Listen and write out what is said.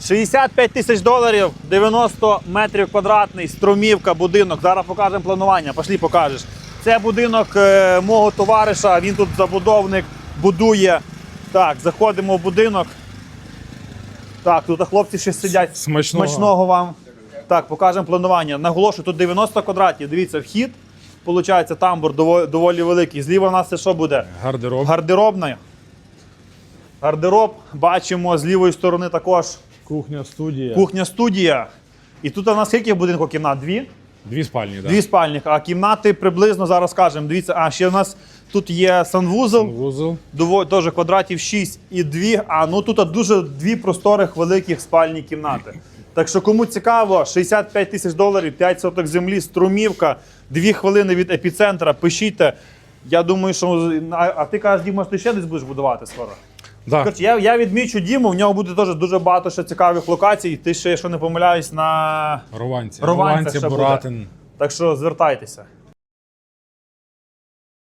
65 тисяч доларів, 90 метрів квадратний, струмівка, будинок. Зараз покажемо планування. Пошли, покажеш. Це будинок е, мого товариша. Він тут забудовник, будує. Так, заходимо в будинок. Так, тут хлопці ще сидять. Смачного. Смачного вам. Так, покажемо планування. Наголошую, тут 90 квадратів. Дивіться, вхід. Получається, тамбур доволі, доволі великий. Зліва у нас це що буде? Гардероб. Гардеробна. Гардероб. Бачимо з лівої сторони також Кухня, студія. кухня студія. І тут у нас скільки в будинку кімнат? Дві? Дві спальні, так. Дві спальні. А кімнати приблизно зараз скажемо. Дивіться, а ще у нас тут є санвузол, Вузол. дово- теж квадратів 6 і 2. А ну тут дуже дві просторих великих спальні кімнати. Так що кому цікаво, 65 тисяч доларів, 5 соток землі, струмівка, 2 хвилини від епіцентра. Пишіть. Я думаю, що а, а ти кажеш, Діма, ти ще десь будеш будувати скоро. Да. Коротше, я, я відмічу Діму, в нього буде теж дуже багато ще цікавих локацій. Ти ще, якщо не помиляюсь, на Рованці. Рованцях Рованці, ще буде. Буратин. так що звертайтеся.